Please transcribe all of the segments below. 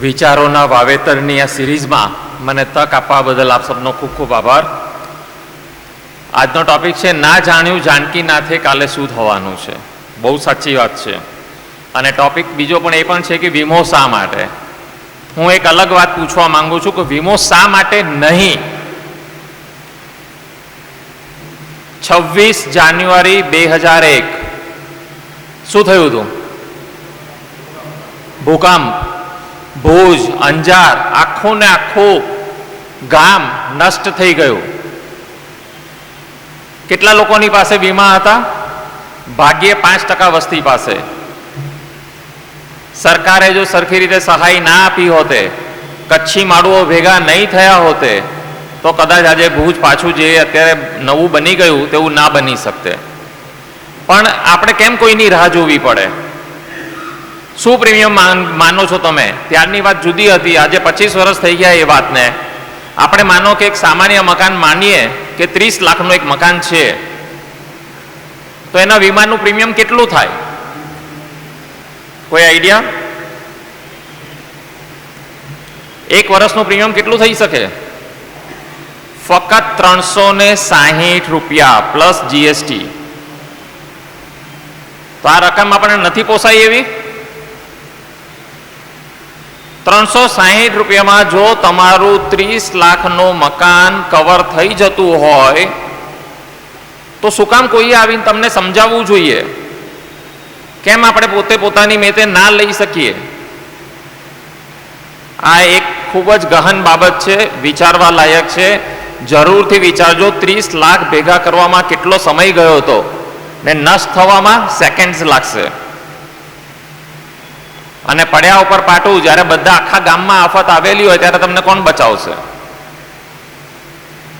વિચારોના વાવેતરની આ સિરીઝમાં મને તક આપવા બદલ આપ સૌનો ખૂબ ખૂબ આભાર. આજનો ટોપિક છે, ના જાણ્યું જાનકીનાથે કાલે શું થવાનું છે. બહુ સાચી વાત છે. અને ટોપિક બીજો પણ એ પણ છે કે વીમો શા માટે? હું એક અલગ વાત પૂછવા માંગુ છું કે વીમો શા માટે નહીં? છવ્વીસ જાન્યુઆરી બે હજાર એક. શું થયું હતું ભૂકંપ. ભુજ અંજાર, આખું ને આખું ગામ નષ્ટ થઈ ગયું. કેટલા લોકોની પાસે વીમા હતા? ભાગ્યે પાંચ ટકા વસ્તી પાસે. સરકારે જો સરખી રીતે સહાય ના આપી હોતે, કચ્છી માળુઓ ભેગા નહીં થયા હોતે, તો કદાચ આજે ભુજ પાછું જે અત્યારે નવું બની ગયું, તેવું ના બની શકતે. પણ આપણે કેમ કોઈની રાહ જોવી પડે? શું પ્રીમિયમ માનો છો તમે? ત્યારની વાત જુદી હતી. આજે પચીસ વર્ષ થઈ ગયા એ વાતને. આપણે માનો કે એક સામાન્ય મકાન માનીએ કે ત્રીસ લાખનું એક મકાન છે. તો એના વીમાનું પ્રીમિયમ કેટલું થાય? કોઈ આઈડિયા? એક વર્ષનું પ્રીમિયમ કેટલું થઈ શકે? ફક્ત ત્રણસો ને સાહીઠ રૂપિયા પ્લસ જીએસટી. તો આ રકમ આપણને નથી પોસાય એવી? ત્રણસો સાહીઠ રૂપિયામાં જો તમારું ત્રીસ લાખનું મકાન કવર થઈ જતું હોય, તો શું કામ કોઈએ આવીને તમને સમજાવવું જોઈએ? કેમ આપણે પોતે પોતાની મેતે ના લઈ શકીએ? આ એક ખૂબ જ ગહન બાબત છે, વિચારવા લાયક છે. જરૂરથી વિચારજો, ત્રીસ લાખ ભેગા કરવામાં કેટલો સમય ગયો હતો ને નષ્ટ થવામાં સેકન્ડ્સ લાગશે. અને પડ્યા ઉપર પાટું, જ્યારે બધા આખા ગામમાં આફત આવેલી હોય ત્યારે તમને કોણ બચાવશે?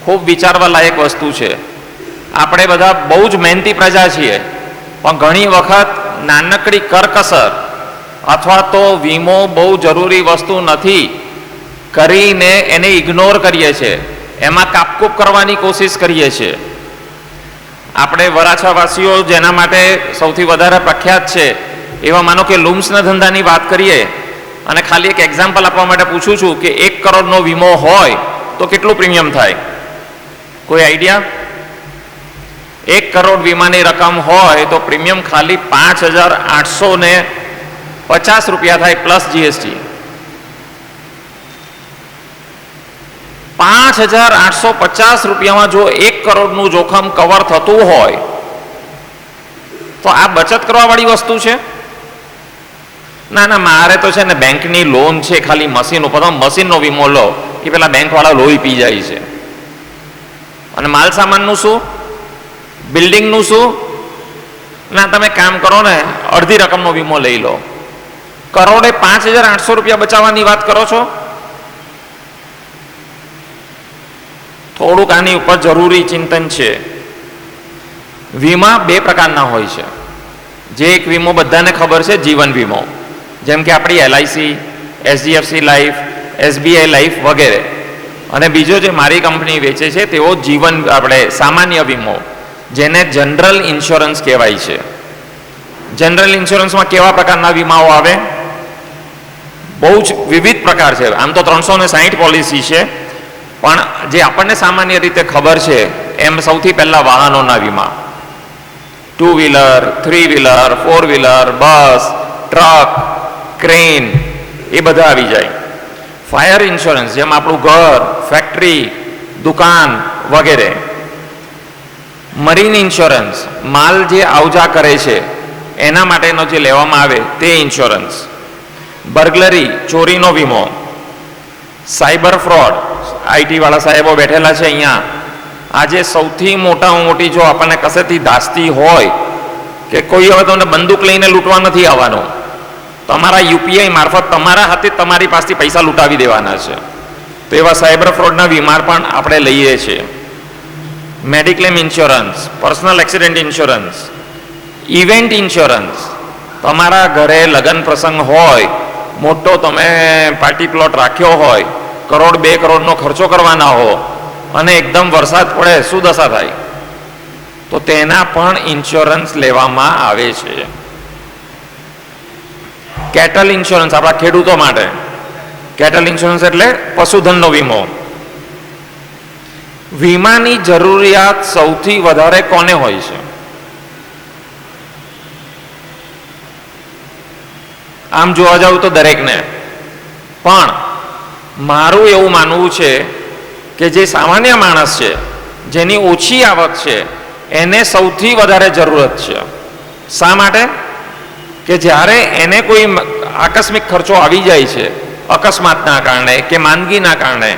ખૂબ વિચારવા લાયક વસ્તુ છે. આપણે બધા બહુ જ મહેનતી પ્રજા છીએ, પણ ઘણી વખત નાનકડી કરકસર અથવા તો વીમો બહુ જરૂરી વસ્તુ નથી કરીને એને ઇગ્નોર કરીએ છીએ. એમાં કાપકૂપ કરવાની કોશિશ કરીએ છીએ. આપણે વરાછાવાસીઓ જેના માટે સૌથી વધારે પ્રખ્યાત છે એવા માનો કે લૂમ્સના ધંધાની વાત કરીએ, અને ખાલી એક એક્ઝામ્પલ આપવા માટે પૂછું છું કે એક કરોડનો વીમો હોય તો કેટલું પ્રીમિયમ થાય? કોઈ આઈડિયા એક કરોડ વીમાની રકમ હોય તો પ્રીમિયમ ખાલી પાંચ હજાર આઠસો ને પચાસ રૂપિયા થાય પ્લસ જીએસટી પાંચ હજાર આઠસો પચાસ રૂપિયામાં જો એક કરોડનું જોખમ કવર થતું હોય, તો આ બચત કરવાવાળી વસ્તુ છે? ના ના, મારે તો છે ને બેંકની લોન છે, ખાલી મશીન ઉપર. મશીનનો વીમો લો, કે પેલા બેંકવાળા લોહી પી જાય છે. અને માલ સામાનનું શું? બિલ્ડિંગનું શું? ના, તમે કામ કરો ને, અડધી રકમનો વીમો લઈ લો. કરોડે પાંચ હજાર આઠસો રૂપિયા બચાવવાની વાત કરો છો? થોડુંક આની ઉપર જરૂરી ચિંતન છે. વીમા બે પ્રકારના હોય છે. જે એક વીમો બધાને ખબર છે, જીવન વીમો. જેમ કે આપણી LIC HDFC life SBI life વગેરે. અને બીજો જે મારી કંપની વેચે છે, તેઓ જીવન આપણે સામાન્ય વીમો, જેને જનરલ ઇન્સ્યોરન્સ કહેવાય છે. જનરલ ઇન્સ્યોરન્સમાં કેવા પ્રકારના વીમાઓ આવે? બહુ જ વિવિધ પ્રકાર છે. આમ તો ત્રણસો ને સાહીઠ પોલિસી છે. પણ જે આપણને સામાન્ય રીતે ખબર છે, એમ સૌથી પહેલાં વાહનોના વીમા. Two wheeler, three wheeler, four wheeler, bus, truck crane, એ બધા આવી જાય. ફાયર ઇન્સ્યોરન્સ જેમ આપણું ઘર ફેક્ટરી દુકાન વગેરે. મરીન ઇન્સ્યોરન્સ માલ જે આવજા કરે છે, એના માટેનો જે લેવામાં આવે, તે ઇન્સ્યોરન્સ બર્ગલરી ચોરીનો વીમો. સાયબર ફ્રોડ આઈટીવાળા સાહેબો બેઠેલા છે અહીંયા. આજે સૌથી મોટામાં મોટી જો આપણને કશેથી ધાસ્તી હોય કે કોઈ હવે તમને બંદૂક લઈને લૂંટવા નથી આવવાનું. તમારા યુપીઆઈ મારફત તમારા હાથે તમારી પાસેથી પૈસા લૂંટાવી દેવાના છે. તો એવા સાયબર ફ્રોડના વીમાર પણ આપણે લઈએ છીએ. Mediclaim insurance, personal accident insurance, event insurance. તમારા ઘરે લગ્ન પ્રસંગ હોય, મોટો તમે પાર્ટી પ્લોટ રાખ્યો હોય, કરોડ બે કરોડનો ખર્ચો કરવાના હો, અને એકદમ વરસાદ પડે, શું દશા થાય? તો તેના પણ ઇન્સ્યોરન્સ લેવામાં આવે છે. કેટલ ઇન્સ્યોરન્સ આપણા ખેડૂતો માટે. કેટલ ઇન્સ્યોરન્સ એટલે પશુધનનો વીમો. વીમાની જરૂરિયાત સૌથી વધારે કોને હોય છે? આમ જોવા જાવ તો દરેકને. પણ મારું એવું માનવું છે કે જે સામાન્ય માણસ છે, જેની ઓછી આવક છે, એને સૌથી વધારે જરૂરત છે. શા માટે? કે જ્યારે એને કોઈ આકસ્મિક ખર્ચો આવી જાય છે, અકસ્માતના કારણે કે માંદગીના કારણે,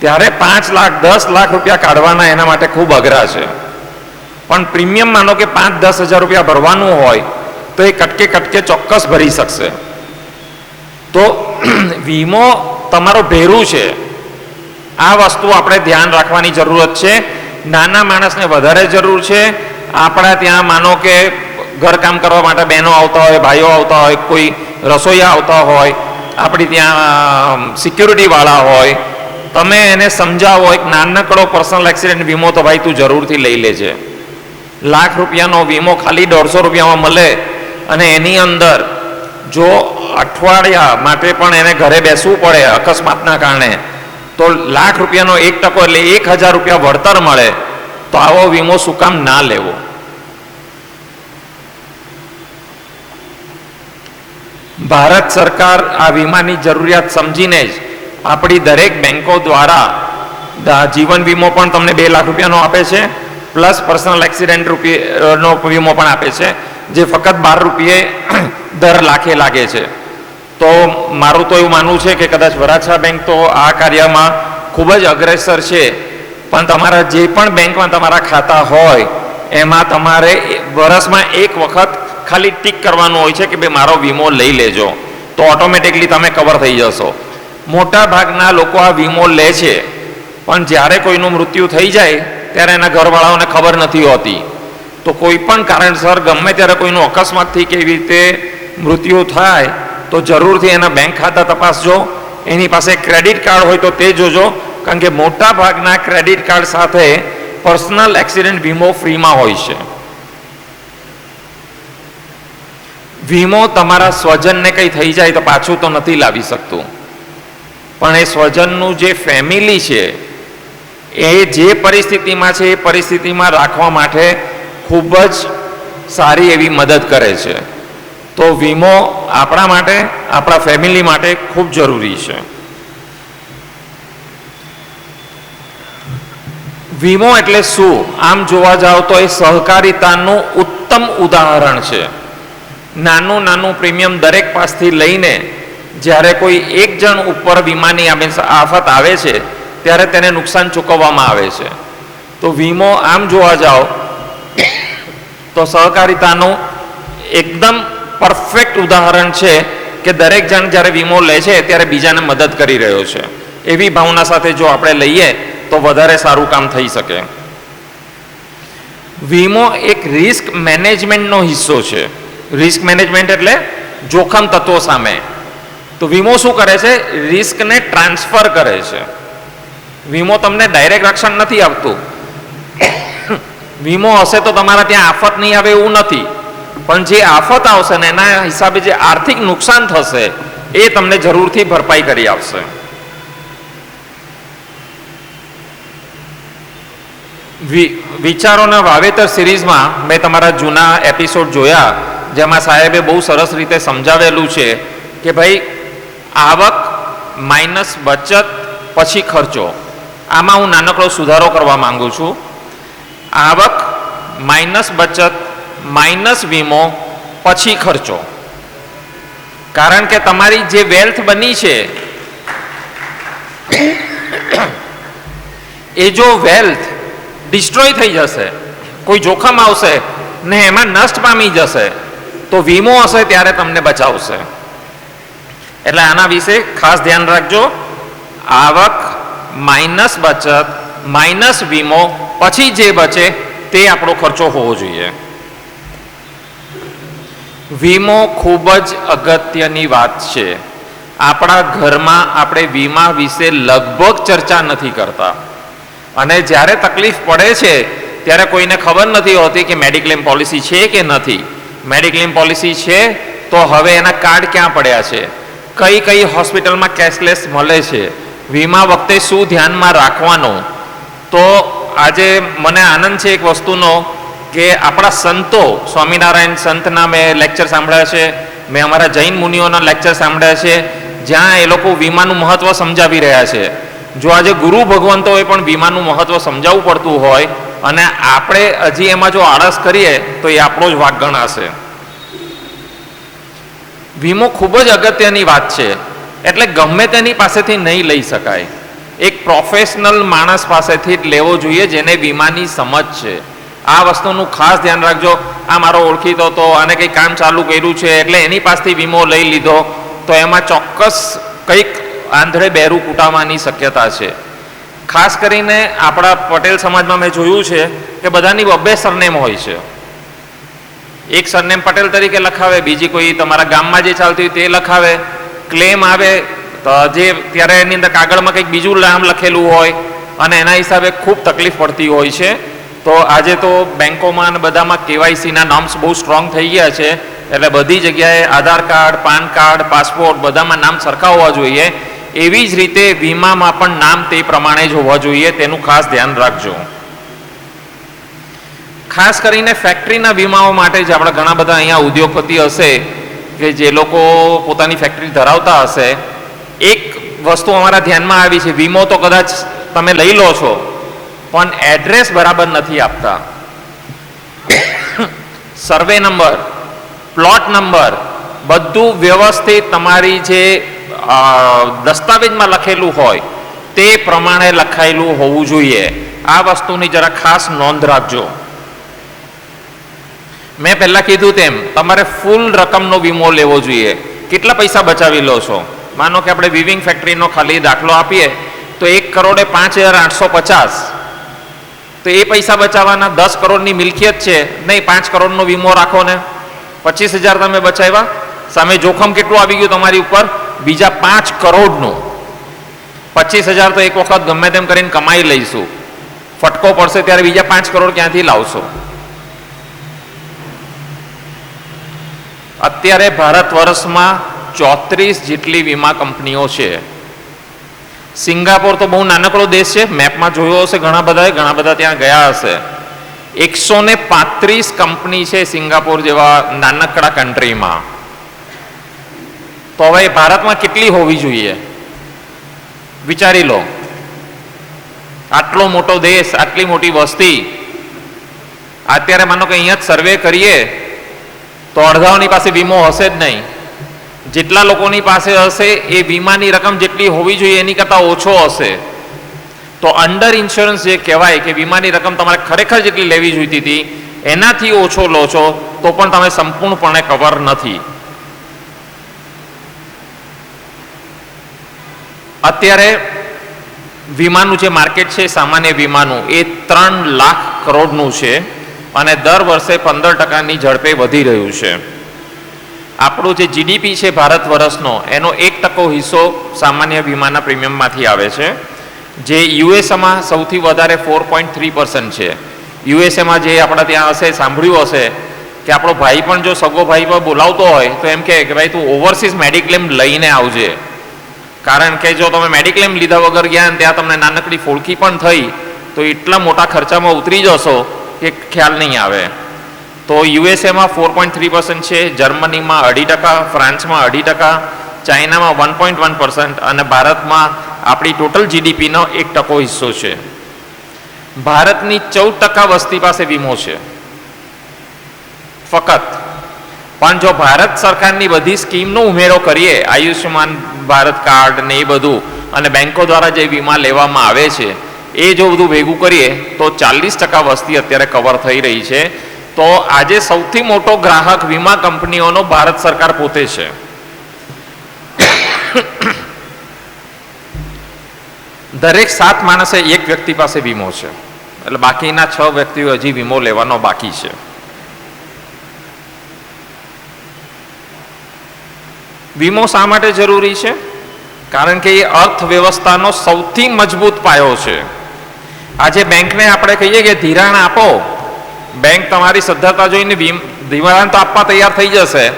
ત્યારે પાંચ લાખ, દસ લાખ રૂપિયા કાઢવાના એના માટે ખૂબ અઘરા છે. પણ પ્રીમિયમ માનો કે પાંચ, દસ હજાર રૂપિયા ભરવાનું હોય, તો એ કટકે કટકે ચોક્કસ ભરી શકશે. તો વીમો તમારો ભેરું છે. આ વસ્તુ આપણે ધ્યાન રાખવાની જરૂરત છે. નાના માણસને વધારે જરૂર છે. આપણા ત્યાં માનો કે ઘરકામ કરવા માટે બહેનો આવતા હોય, ભાઈઓ આવતા હોય, કોઈ રસોઈયા આવતા હોય, આપણી ત્યાં સિક્યુરિટી વાળા હોય, તમે એને સમજાવો, એક નાનકડો પર્સનલ એક્સિડન્ટ વીમો તો ભાઈ તું જરૂરથી લઈ લેજે. લાખ રૂપિયાનો વીમો ખાલી દોઢસો રૂપિયામાં મળે અને એની અંદર જો અઠવાડિયા માટે પણ એને ઘરે બેસવું પડે અકસ્માતના કારણે, તો લાખ રૂપિયાનો એક ટકો એટલે એક હજાર રૂપિયા વળતર મળે, તો આવો વીમો શું કામ ના લેવો. ભારત સરકાર આ વીમાની જરૂરિયાત સમજીને જ આપણી દરેક બેંકો દ્વારા જીવન વીમો પણ તમને બે લાખ રૂપિયાનો આપે છે, પ્લસ પર્સનલ એક્સિડન્ટ રૂપિયાનો વીમો પણ આપે છે, જે ફક્ત બાર રૂપિયે દર લાખે લાગે છે. તો મારું તો એવું માનવું છે કે કદાચ વરાછા બેંક તો આ કાર્યમાં ખૂબ જ અગ્રેસર છે, પણ તમારા જે પણ બેંકમાં તમારા ખાતા હોય, એમાં તમારે વર્ષમાં એક વખત ખાલી ટીક કરવાનું હોય છે કે ભાઈ મારો વીમો લઈ લેજો, તો ઓટોમેટિકલી તમે કવર થઈ જશો. મોટા ભાગના લોકો આ વીમો લે છે, પણ જ્યારે કોઈનું મૃત્યુ થઈ જાય, ત્યારે એના ઘરવાળાઓને ખબર નથી હોતી. તો કોઈ પણ કારણસર ગમે ત્યારે કોઈનું અકસ્માતથી કેવી રીતે મૃત્યુ થાય, તો જરૂરથી એના બેંક ખાતા તપાસજો. એની પાસે ક્રેડિટ કાર્ડ હોય તો તે જોજો, કારણ કે મોટા ભાગના ક્રેડિટ કાર્ડ સાથે પર્સનલ એક્સિડન્ટ વીમો ફ્રીમાં હોય છે. વીમો તમારા સ્વજનને કંઈ થઈ જાય તો પાછું તો નથી લાવી શકતું. પણ એ સ્વજનનું જે ફેમિલી છે, એ જે પરિસ્થિતિમાં છે, એ પરિસ્થિતિમાં રાખવા માટે ખૂબ જ સારી એવી મદદ કરે છે. તો વીમો આપણા માટે, આપણા ફેમિલી માટે ખૂબ જરૂરી છે. વીમો એટલે શું? આમ જોવા જાવ તો એ સહકારિતાનું ઉત્તમ ઉદાહરણ છે. નાનું નાનું પ્રીમિયમ દરેક પાસથી લઈને જ્યારે કોઈ એક જણ ઉપર વીમાની આફત આવે છે, ત્યારે તેને નુકસાન ચૂકવવામાં આવે છે. તો વીમો આમ જોવા જાઓ, તો સહકારિતાનું એકદમ પરફેક્ટ ઉદાહરણ છે કે દરેક જણ જ્યારે વીમો લે છે, ત્યારે બીજાને મદદ કરી રહ્યો છે. એવી ભાવના સાથે જો આપણે લઈએ, તો વધારે સારું કામ થઈ શકે. વીમો એક રિસ્ક મેનેજમેન્ટનો હિસ્સો છે. રિસ્ક મેનેજમેન્ટ એટલે જોખમ તત્વો સામે. તો વીમો શું કરે છે? રિસ્કને ટ્રાન્સફર કરે છે. વીમો તમને ડાયરેક્ટ રક્ષણ નથી આપતું. વીમો હશે તો તમારા ત્યાં આફત નહીં આવે એવું નથી. પણ જે આફત આવશે ને એના હિસાબે જે આર્થિક નુકસાન થશે, એ તમને જરૂરથી ભરપાઈ કરી આપશે. વિચારોના વાવેતર સિરીઝમાં મેં તમારા જૂના એપિસોડ જોયા. જેમાં સાહેબે બહુ સરસ રીતે સમજાવેલું છે કે ભાઈ, આવક માઇનસ બચત પછી ખર્ચો. આમાં હું નાનકડો સુધારો કરવા માગું છું. આવક માઇનસ બચત, માઇનસ વીમો પછી ખર્ચો. કારણ કે તમારી જે વેલ્થ બની છે, એ જો વેલ્થ ડિસ્ટ્રોય થઈ જશે, કોઈ જોખમ આવશે ને એમાં નષ્ટ પામી જશે તો વીમો હશે ત્યારે તમને બચાવશે. એટલે આના વિશે ખાસ ધ્યાન રાખજો. આવક માઇનસ બચત, માઇનસ વીમો, પછી જે બચે તે આપણો ખર્ચો હોવો જોઈએ. વીમો ખૂબ જ અગત્યની વાત છે. આપણા ઘરમાં આપણે વીમા વિશે લગભગ ચર્ચા નથી કરતા. અને જ્યારે તકલીફ પડે છે, ત્યારે કોઈને ખબર નથી હોતી કે મેડિક્લેમ પોલિસી છે કે નથી. મેડિક્લેમ પોલિસી છે, તો હવે એના કાર્ડ ક્યાં પડ્યા છે? કઈ કઈ હોસ્પિટલમાં કેશલેસ મળે છે? વીમા વખતે શું ધ્યાનમાં રાખવાનું? તો આજે મને આનંદ છે એક વસ્તુનો કે આપણા સંતો, સ્વામિનારાયણ સંતના મેં લેક્ચર સાંભળ્યા છે, મેં અમારા જૈન મુનિઓના લેક્ચર સાંભળ્યા છે, જ્યાં એ લોકો વીમાનું મહત્ત્વ સમજાવી રહ્યા છે. જો આજે ગુરુ ભગવંતોએ પણ વીમાનું મહત્ત્વ સમજાવવું પડતું હોય અને આપણે હજી એમાં જો આળસ કરીએ, તો એ આપણો જ વાક ગણાશે. વીમો ખૂબ જ અગત્યની વાત છે. એટલે ગમે તેની પાસેથી નહીં લઈ શકાય. એક પ્રોફેશનલ માણસ પાસેથી જ લેવો જોઈએ જેને વીમાની સમજ છે. આ વસ્તુનું ખાસ ધ્યાન રાખજો. આ મારો ઓળખીતો તો આને કંઈ કામ ચાલુ કર્યું છે, એટલે એની પાસેથી વીમો લઈ લીધો, તો એમાં ચોક્કસ કંઈક આંધળે બેરું કૂટાવાની શક્યતા છે. ખાસ કરીને આપણા પટેલ સમાજમાં મેં જોયું છે કે બધાની બબ્બે સરનેમ હોય છે. એક સરનેમ પટેલ તરીકે લખાવે, બીજી કોઈ તમારા ગામમાં જે ચાલતી હોય તે લખાવે ક્લેમ આવે, તો જે ત્યારે એની અંદર કાગળમાં કંઈક બીજું નામ લખેલું હોય અને એના હિસાબે ખૂબ તકલીફ પડતી હોય છે. તો આજે તો બેંકોમાં અને બધામાં કેવાયસીના નોર્મ્સ બહુ સ્ટ્રોંગ થઈ ગયા છે. એટલે બધી જગ્યાએ Aadhaar card, PAN card, passport બધામાં નામ સરખા હોવા જોઈએ. એવી જ રીતે વીમામાં પણ નામ તે પ્રમાણે જ હોવા જોઈએ, તેનું ખાસ ધ્યાન રાખજો. ખાસ કરીને ફેક્ટરીના વીમાઓ માટે જ આપણા ઘણા બધા અહીંયા ઉદ્યોગપતિ હશે, કે જે લોકો પોતાની ફેક્ટરી ધરાવતા હશે, એક વસ્તુ અમારા ધ્યાનમાં આવી છે, વીમો તો કદાચ તમે લઈ લો છો, પણ એડ્રેસ બરાબર નથી આપતા. સર્વે નંબર, પ્લોટ નંબર બધું વ્યવસ્થિત તમારી જે દસ્તાવેજમાં લખેલું હોય, તે પ્રમાણે લખાયેલું હોવું જોઈએ. આ વસ્તુની જરા ખાસ નોંધ રાખજો. મેં પહેલાં કીધું તેમ, તમારે ફૂલ રકમનો વીમો લેવો જોઈએ. કેટલા પૈસા બચાવી લો છો? માનો કે આપણે વિવિંગ ફેક્ટરીનો ખાલી દાખલો આપીએ, તો એક કરોડે પાંચ હજાર આઠસો પચાસ. તો એ પૈસા બચાવવાના દસ કરોડની મિલકિયત છે, નહીં, પાંચ કરોડનો વીમો રાખો ને. પચીસ હજાર તમે બચાવ્યા? સામે જોખમ કેટલું આવી ગયું તમારી ઉપર? બીજા પાંચ કરોડનું. પચીસ હજાર તો એક વખત ગમે તેમ કરીને કમાઈ લઈશું. ફટકો પડશે ત્યારે બીજા પાંચ કરોડ ક્યાંથી લાવશો? અત્યારે ભારત વર્ષમાં ચોત્રીસ જેટલી વીમા કંપનીઓ છે. સિંગાપોર તો બહુ નાનકડો દેશ છે. મેપમાં જોયો હશે ઘણા બધાએ, ઘણા બધા ત્યાં ગયા હશે. એકસો ને પાંત્રીસ કંપની છે સિંગાપોર જેવા નાનકડા કન્ટ્રીમાં તો હવે ભારતમાં કેટલી હોવી જોઈએ? વિચારી લો. આટલો મોટો દેશ, આટલી મોટી વસ્તી, અત્યારે માનો કે અહીંયા જ સર્વે કરીએ, તો અડધાઓની પાસે વીમો હશે જ નહીં. જેટલા લોકોની પાસે હશે, એ વીમાની રકમ જેટલી હોવી જોઈએ, એની કરતાં ઓછો હશે. તો અંડર ઇન્સ્યોરન્સ જે કહેવાય કે વીમાની રકમ તમારે ખરેખર જેટલી લેવી જોઈતી હતી, એનાથી ઓછો લો છો, તો પણ તમે સંપૂર્ણપણે કવર નથી. અત્યારે વીમાનું જે માર્કેટ છે, સામાન્ય વીમાનું, એ ત્રણ લાખ કરોડનું છે અને દર વર્ષે પંદર ટકાની ઝડપે વધી રહ્યું છે. આપણું જે જીડીપી છે ભારત વર્ષનો, એનો એક ટકો હિસ્સો સામાન્ય વીમાના પ્રીમિયમમાંથી આવે છે. જે યુએસએમાં સૌથી વધારે ફોર પોઈન્ટ થ્રી પર્સન્ટ છે. યુએસએમાં જે આપણા ત્યાં હશે, સાંભળ્યું હશે કે આપણો ભાઈ પણ જો સગો ભાઈ પર બોલાવતો હોય, તો એમ કહે કે ભાઈ તું ઓવરસીઝ મેડિક્લેમ લઈને આવજે. કારણ કે જો તમે મેડિક્લેમ લીધા વગર ગયા ને ત્યાં તમને નાનકડી ફોળકી પણ થઈ, તો એટલા મોટા ખર્ચામાં ઉતરી જશો કે ખ્યાલ નહીં આવે. તો યુએસએમાં ફોર પોઈન્ટ થ્રી પર્સન્ટ છે, જર્મનીમાં અઢી ટકા, ફ્રાન્સમાં અઢી ટકા, ચાઇનામાં વન પોઈન્ટ વન પર્સન્ટ અને ભારતમાં આપણી ટોટલ જીડીપીનો એક ટકો હિસ્સો છે. ભારતની ચૌદ ટકા વસ્તી પાસે વીમો છે. ફક્ત પણ જો ભારત સરકારની બધી સ્કીમનો ઉમેરો કરીએ, આયુષ્યમાન ભારત કાર્ડ ને એ બધું, અને બેંકો દ્વારા જે વીમા લેવામાં આવે છે, એ જો બધું ભેગું કરીએ, તો ચાલીસ ટકા વસ્તી અત્યારે કવર થઈ રહી છે. તો આજે સૌથી મોટો ગ્રાહક વીમા કંપનીઓનો ભારત સરકાર પોતે છે. દરેક સાત માણસે એક વ્યક્તિ પાસે વીમો છે. એટલે બાકીના છ વ્યક્તિઓ હજી વીમો લેવાનો બાકી છે. વીમો શા માટે જરૂરી છે? કારણ કે એ અર્થવ્યવસ્થાનો સૌથી મજબૂત પાયો છે. આજે બેંકને આપણે કહીએ કે ધિરાણ આપો. બેંક તમારી સદ્ધરતા જોઈને ધિરાણ તો આપવા તૈયાર થઈ જશે.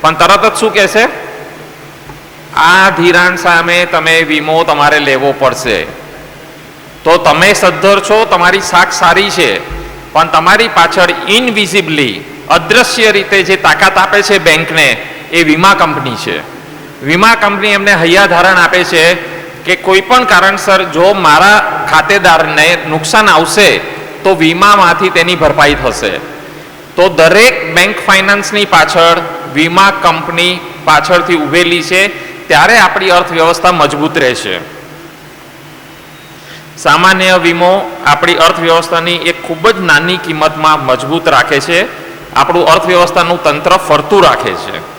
પણ તરત જ શું કહેશે? આ ધિરાણ સામે તમે વીમો તમારે લેવો પડશે. તો તમે સદ્ધર છો, તમારી શાક સારી છે. પણ તમારી પાછળ ઇનવિઝિબલી અદ્રશ્ય રીતે જે તાકાત આપે છે બેંકને એ વીમા કંપની છે. વીમા કંપની એમને હૈયાધારણ આપે છે કે કોઈ પણ કારણસર જો મારા ખાતેદારને નુકસાન આવશે, તો વીમામાંથી તેની ભરપાઈ થશે. તો દરેક બેંક ફાઇનાન્સની પાછળ વીમા કંપની પાછળથી ઉભેલી છે, ત્યારે આપણી અર્થવ્યવસ્થા મજબૂત રહેશે. સામાન્ય વીમો આપણી અર્થવ્યવસ્થાની એક ખૂબ જ નાની કિંમતમાં મજબૂત રાખે છે. આપણું અર્થવ્યવસ્થાનું તંત્ર ફરતું રાખે છે.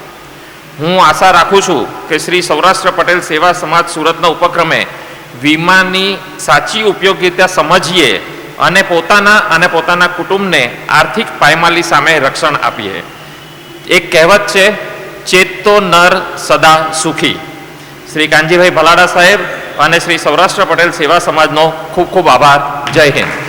હું આશા રાખું છું કે શ્રી સૌરાષ્ટ્ર પટેલ સેવા સમાજ સુરતના ઉપક્રમે વીમાની સાચી ઉપયોગીતા સમજીએ અને પોતાના અને પોતાના કુટુંબને આર્થિક પાયમાલી સામે રક્ષણ આપીએ. એક કહેવત છે ચેતતો નર સદા સુખી. શ્રી કાનજીભાઈ ભલાડા સાહેબ અને શ્રી સૌરાષ્ટ્ર પટેલ સેવા સમાજનો ખૂબ ખૂબ આભાર. જય હિન્દ.